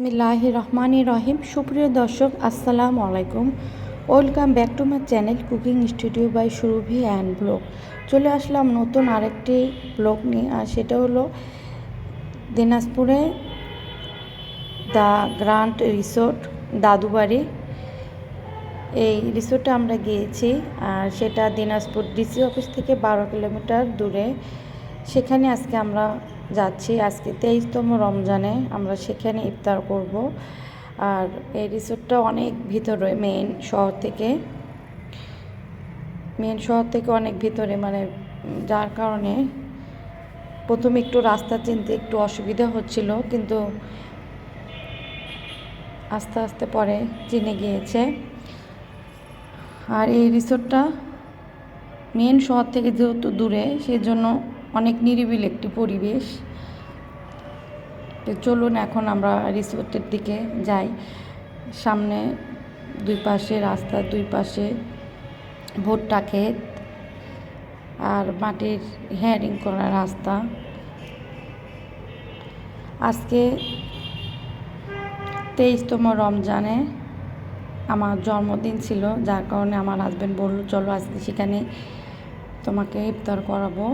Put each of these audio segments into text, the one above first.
বিসমিল্লাহ রহমান রহিম সুপ্রিয় দর্শক, আসসালাম আলাইকুম। Welcome back to my channel cooking studio by Surabhi and blog. চলে আসলাম নতুন আরেকটি ব্লগ নিয়ে, আর সেটা হলো দিনাজপুরে দ্য গ্রান্ট রিসোর্ট, দাদুবাড়ি। এই রিসোর্টে আমরা গিয়েছি, আর সেটা দিনাজপুর ডিসি অফিস থেকে বারো কিলোমিটার দূরে। সেখানে আজকে আমরা যাচ্ছি। আজকে তেইশতম রমজানে আমরা সেখানে ইফতার করব। আর এই রিসোর্টটা অনেক ভিতরে মেন শহর থেকে। মেন শহর থেকে অনেক ভিতরে মানে যার কারণে প্রথমে একটু রাস্তা চিনতে একটু অসুবিধা হচ্ছিল, কিন্তু আস্তে আস্তে পরে চিনে গিয়েছে। আর এই রিসোর্টটা মেন শহর থেকে যেহেতু দূরে সেই জন্য অনেক নিরিবিল একটি পরিবেশ। তো চলুন এখন আমরা রিসোর্টের দিকে যাই। সামনে দুই পাশে রাস্তার দুই পাশে ভুট্টা ক্ষেত আর মাটির হেয়ারিং করা রাস্তা। আজকে তেইশতম রমজানে আমার জন্মদিন ছিল, যার কারণে আমার হাজব্যান্ড বলল, চলো আজকে সেখানে তোমাকে ইফতার করাবো।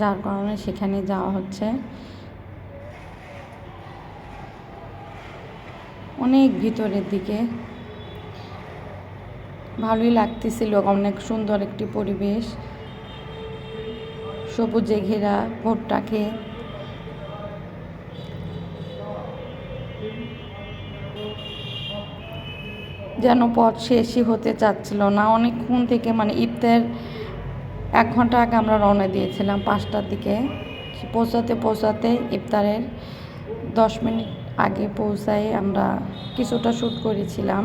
যার কারণে সেখানে যাওয়া হচ্ছে। অনেক ভিতরের দিকে। ভালোই লাগতেছিল, অনেক সুন্দর একটি পরিবেশ। সবুজে ঘেরা ভুট্টা খেয়ে যেন পথ শেষই হতে চাচ্ছিল না। অনেকক্ষণ থেকে মানে ইফতার এক ঘণ্টা আগে আমরা রওনা দিয়েছিলাম পাঁচটার দিকে। পৌঁছাতে পৌঁছাতে ইফতারের দশ মিনিট আগে পৌঁছাই আমরা কিছুটা শ্যুট করেছিলাম।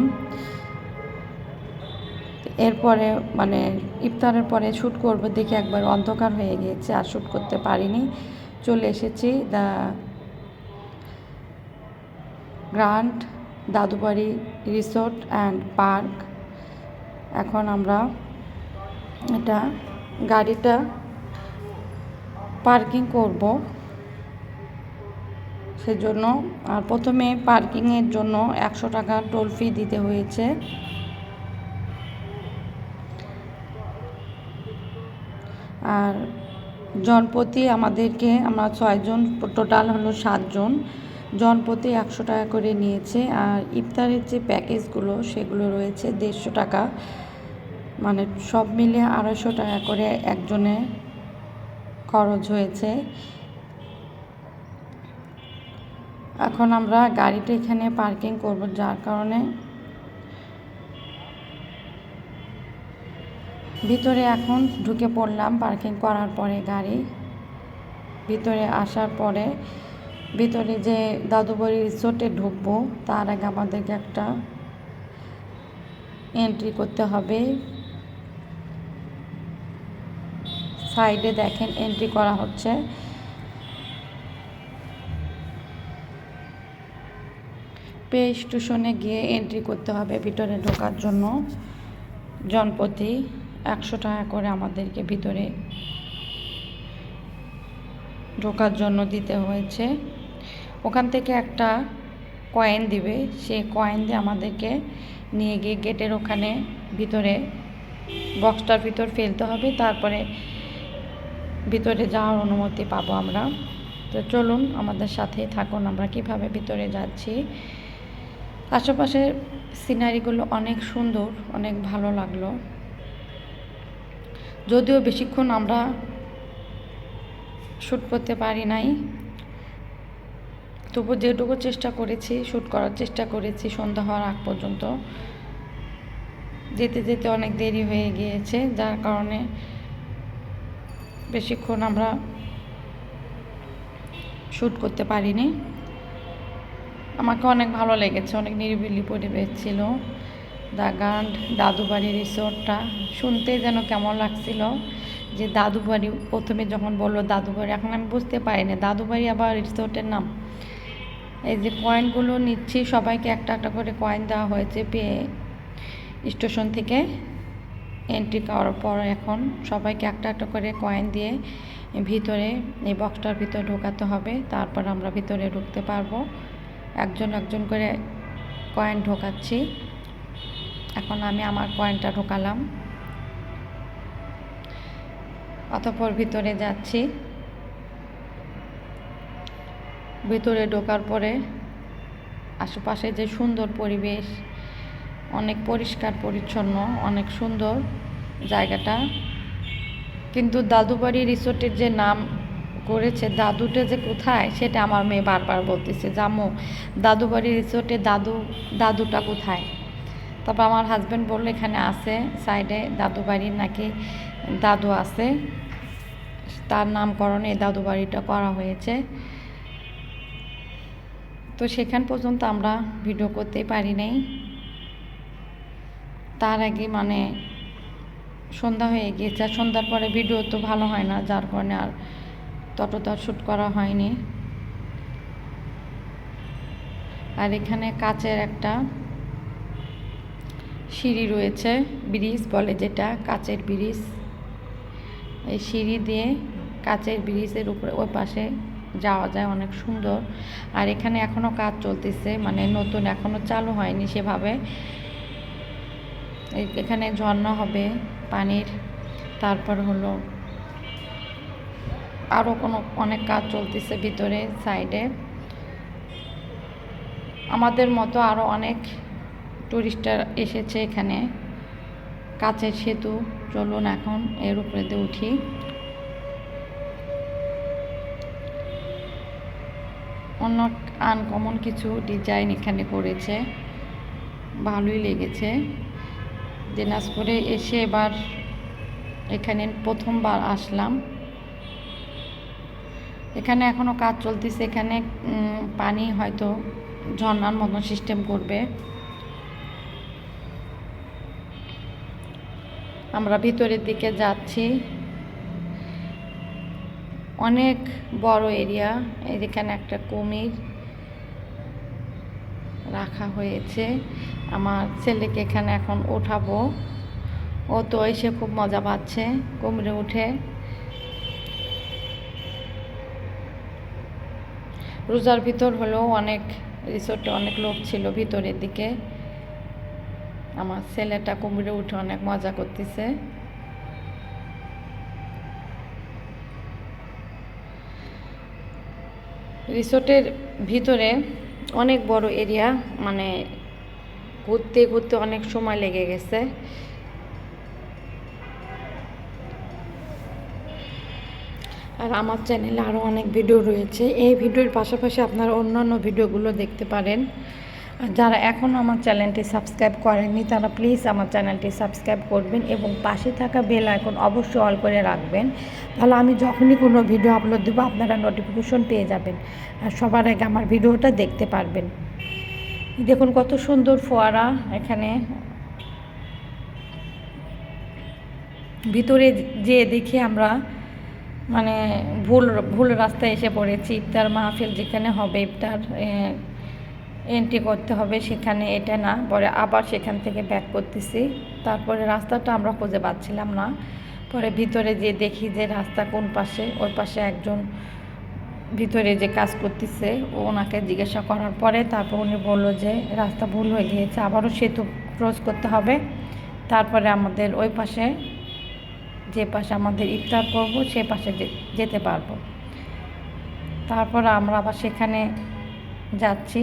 এরপরে মানে ইফতারের পরে শ্যুট করব দেখে একবার অন্ধকার হয়ে গিয়েছে, আর শ্যুট করতে পারিনি। চলে এসেছি the grand Dadubari resort and park. এখন আমরা এটা গাড়িটা পার্কিং করব। সেজন্য, আর প্রথমে পার্কিংয়ের জন্য একশো টাকা টোল ফি দিতে হয়েছে। আর জনপ্রতি আমাদেরকে, আমরা ছয়জন টোটাল হলো সাতজন জনপ্রতি একশো টাকা করে নিয়েছে। আর ইফতারের যে প্যাকেজগুলো, সেগুলো রয়েছে দেড়শো টাকা। মানে সব মিলিয়ে আড়াইশো টাকা করে একজনে খরচ হয়েছে। এখন আমরা গাড়িটা এখানে পার্কিং করব, যার কারণে ভিতরে এখন ঢুকে পড়লাম পার্কিং করার পরে গাড়ি। ভিতরে আসার পরে ভিতরে যে দাদুবাড়ি রিসোর্টে ঢুকবো, তার আগে আমাদেরকে একটা এন্ট্রি করতে হবে। সাইডে দেখেন এন্ট্রি করা হচ্ছে। পে স্টেশনে গিয়ে এন্ট্রি করতে হবে ভিতরে ঢোকার জন্য। জনপ্রতি একশো টাকা করে আমাদেরকে ভিতরে ঢোকার জন্য দিতে হয়েছে। ওখান থেকে একটা কয়েন দিবে। সেই কয়েন দিয়ে আমাদেরকে নিয়ে গিয়ে গেটের ওখানে ভিতরে বক্সটার ভিতর ফেলতে হবে। তারপরে ভিতরে যাওয়ার অনুমতি পাবো আমরা। তো চলুন, আমাদের সাথে থাকুন আমরা কীভাবে ভিতরে যাচ্ছি। আশেপাশের সিনারিগুলো অনেক সুন্দর, অনেক ভালো লাগল। যদিও বেশিক্ষণ আমরা শ্যুট করতে পারি নাই। তবু যেটুকু চেষ্টা করেছি শ্যুট করার চেষ্টা করেছি সন্ধ্যা হওয়ার আগ পর্যন্ত। যেতে যেতে অনেক দেরি হয়ে গিয়েছে, যার কারণে বেশিক্ষণ আমরা শ্যুট করতে পারিনি। আমাকে অনেক ভালো লেগেছে, অনেক নিরিবিলি পরিবেশ ছিল। দ্য গান্ড দাদুবাড়ি রিসোর্টটা শুনতে যেন কেমন লাগছিল যে দাদুবাড়ি, প্রথমে যখন বলল দাদুবাড়ি, এখন আমি বুঝতে পারি পারিনি। দাদুবাড়ি আবার রিসোর্টের নাম। এই যে কয়েনগুলো নিচ্ছি, সবাইকে একটা একটা করে কয়েন দেওয়া হয়েছে পেয়ে স্টেশন থেকে। এন্ট্রি করার পর এখন সবাইকে একটা একটা করে কয়েন দিয়ে ভিতরে এই বক্সটার ভিতরে ঢোকাতে হবে। তারপর আমরা ভিতরে ঢুকতে পারব। একজন একজন করে কয়েন ঢোকাচ্ছি। এখন আমি আমার কয়েনটা ঢোকালাম। অতপর ভিতরে যাচ্ছি। ভিতরে ঢোকার পরে আশেপাশে যে সুন্দর পরিবেশ অনেক পরিষ্কার, পরিচ্ছন্ন, অনেক সুন্দর জায়গাটা। কিন্তু দাদুবাড়ি রিসোর্টের যে নাম করেছে, দাদুটা যে কোথায়, সেটা আমার মেয়ে বারবার বলতেছে, জামু, দাদুবাড়ি রিসোর্টে দাদু, দাদুটা কোথায়? তারপর আমার হাজব্যান্ড বলল, এখানে আছে সাইডে দাদু বাড়ির নাকি দাদু আছে। তার নামকরণে এই দাদু বাড়িটা করা হয়েছে। তো সেখান পর্যন্ত আমরা ভিডিও করতে পারি নাই। তার আগে মানে সন্ধ্যা হয়ে গিয়েছে, আর সন্ধ্যার পরে ভিডিও তো ভালো হয় না, যার কারণে আর ততটা শ্যুট করা হয়নি। আর এখানে কাচের একটা সিঁড়ি রয়েছে, ব্রিজ বলে যেটা, কাচের ব্রিজ। এই সিঁড়ি দিয়ে কাচের ব্রিজের উপরে, ওই পাশে যাওয়া যায়, অনেক সুন্দর। আর এখানে এখনও কাজ চলতেছে মানে নতুন এখনও চালু হয়নি সেভাবে। এখানে ঝর্ণা হবে, পানির। তারপর হলো আরও কোনো অনেক কাজ চলতেছে ভিতরে সাইডে আমাদের মতো আরও অনেক টুরিস্টার এসেছে এখানে। কাছের সেতু, চলুন এখন এর উপরে দিয়ে উঠি। অন্য আনকমন কিছু ডিজাইন এখানে করেছে। ভালোই লেগেছে। দিনাজপুরে এসে এবার এখানে প্রথমবার আসলাম। এখানে এখনও কাজ চলতেছে, এখানে পানি হয়তো ঝর্নার মতন সিস্টেম করবে। আমরা ভিতরের দিকে যাচ্ছি। অনেক বড় এরিয়া এখানে একটা কুমির। রাখা হয়েছে। আমার ছেলেকে এখানে এখন ওঠাবো। ও তো এসে খুব মজা পাচ্ছে, কুমড়ে উঠে। রোজার ভিতর হলেও অনেক রিসোর্টে অনেক লোক ছিল ভিতরের দিকে। আমার ছেলেটা কুমড়ে উঠে অনেক মজা করতেছে। রিসোর্টের ভিতরে অনেক বড় এরিয়া মানে ঘুরতে ঘুরতে অনেক সময় লেগে গেছে। আর আমার চ্যানেলে আরও অনেক ভিডিও রয়েছে। এই ভিডিওর পাশাপাশি আপনারা অন্যান্য ভিডিওগুলো দেখতে পারেন। যারা এখনও আমার চ্যানেলটি সাবস্ক্রাইব করেননি, তারা প্লিজ আমার চ্যানেলটি সাবস্ক্রাইব করবেন এবং পাশে থাকা বেল আইকন অবশ্যই অল করে রাখবেন। তাহলে আমি যখনই কোনো ভিডিও আপলোড দেবো, আপনারা নোটিফিকেশন পেয়ে যাবেন আর সবার আগে আমার ভিডিওটা দেখতে পারবেন। দেখুন কত সুন্দর ফোয়ারা এখানে। ভিতরে যে দেখি আমরা মানে ভুল ভুল রাস্তায় এসে পড়েছি, ইফতার মাহফিল যেখানে হবে, ইফতার এন্ট্রি করতে হবে সেখানে এটা না, পরে আবার সেখান থেকে ব্যাক করতেছি। তারপরে রাস্তাটা আমরা খুঁজে পাচ্ছিলাম না। পরে ভিতরে যে দেখি যে রাস্তা কোন পাশে, ওই পাশে একজন ভিতরে যে কাজ করতেছে, ওনাকে জিজ্ঞাসা করার পরে তারপর উনি বলল যে রাস্তা ভুল হয়ে গিয়েছে, আবারও সেতু ক্রস করতে হবে। তারপরে আমাদের ওই পাশে, যে পাশে আমাদের ইফতার করব, সে পাশে যেতে পারব। তারপর আমরা আবার সেখানে যাচ্ছি।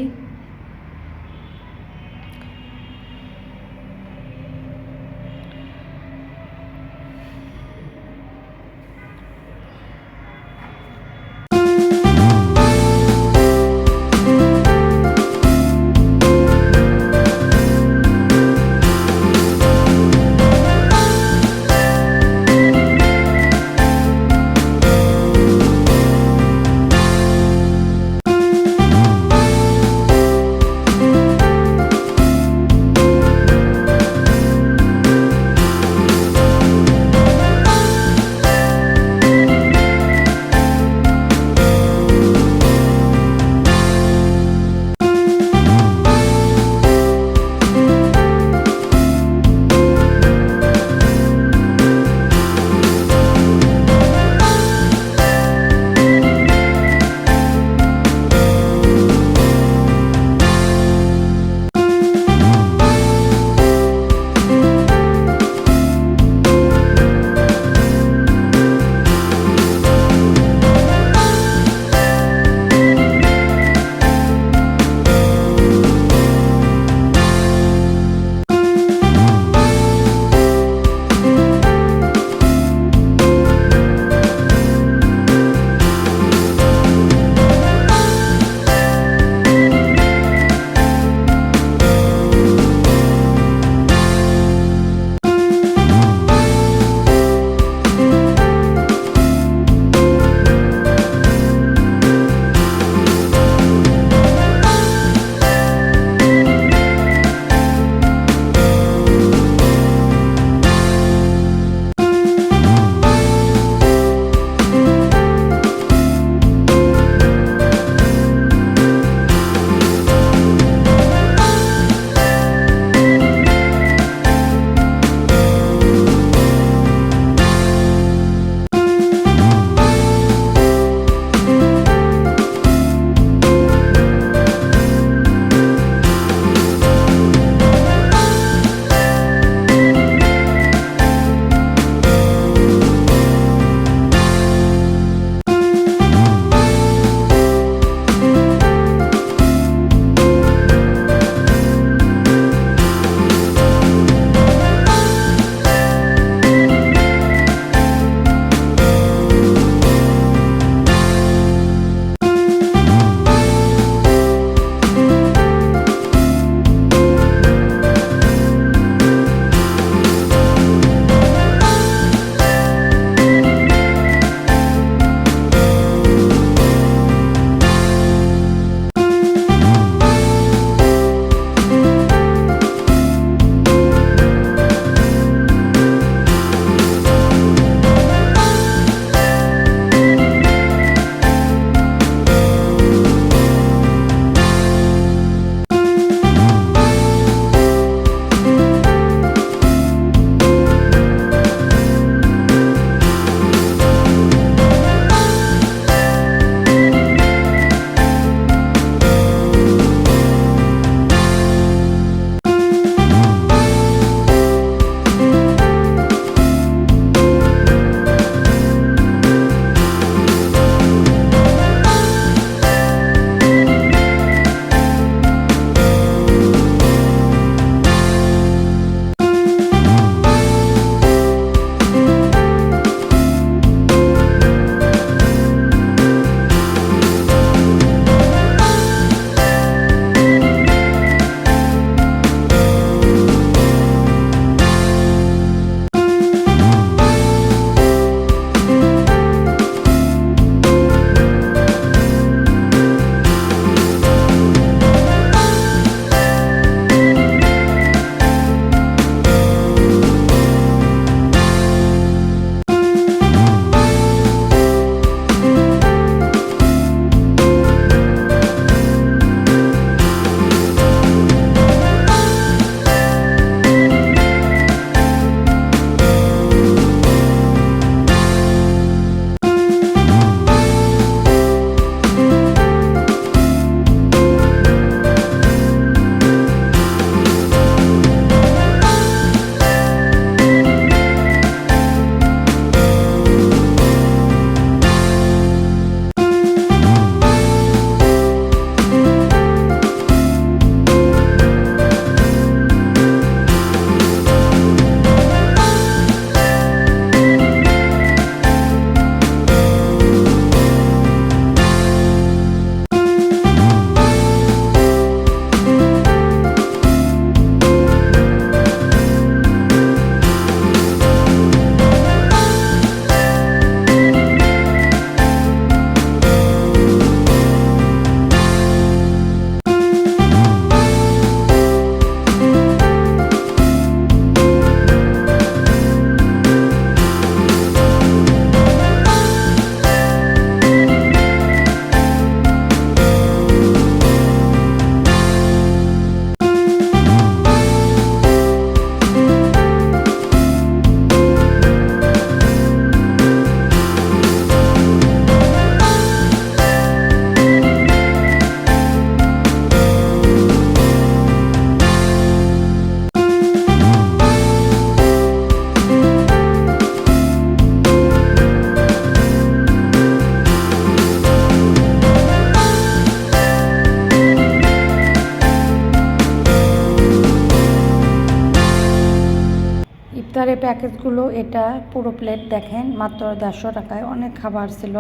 ইফতারের প্যাকেজগুলো, এটা পুরো প্লেট দেখেন, মাত্র দেড়শো টাকায়। অনেক খাবার ছিল।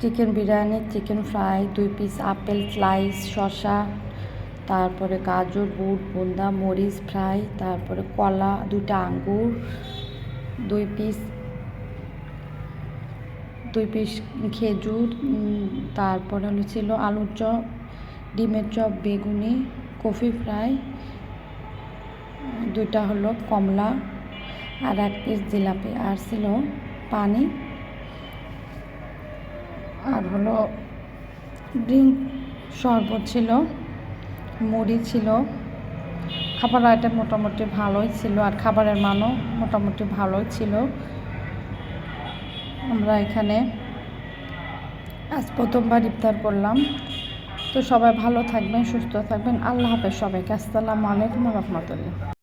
চিকেন বিরিয়ানি চিকেন ফ্রাই দুই পিস আপেল স্লাইস শসা, তারপরে গাজর, বুট, বোন্দা, মরিচ ফ্রাই তারপরে কলা দুটা আঙ্গুর, দুই পিস দুই পিস খেজুর তারপরে হলো ছিল আলুর চপ, ডিমের চপ, বেগুনি, কফি ফ্রাই দুইটা হলো কমলা। আর এক পিস জিলাপি। আর ছিল পানি। আর হলো ড্রিঙ্ক শরবত ছিল, মুড়ি ছিল। খাবার আইটেম মোটামুটি ভালোই ছিল আর খাবারের মানও মোটামুটি ভালোই ছিল। আমরা এখানে আজ প্রথমবার ইফতার করলাম। তো সবাই ভালো থাকবেন, সুস্থ থাকবেন। আল্লাহ হাফেজ সবাইকে। আসসালামু আলাইকুম রহমতুল্লাহ।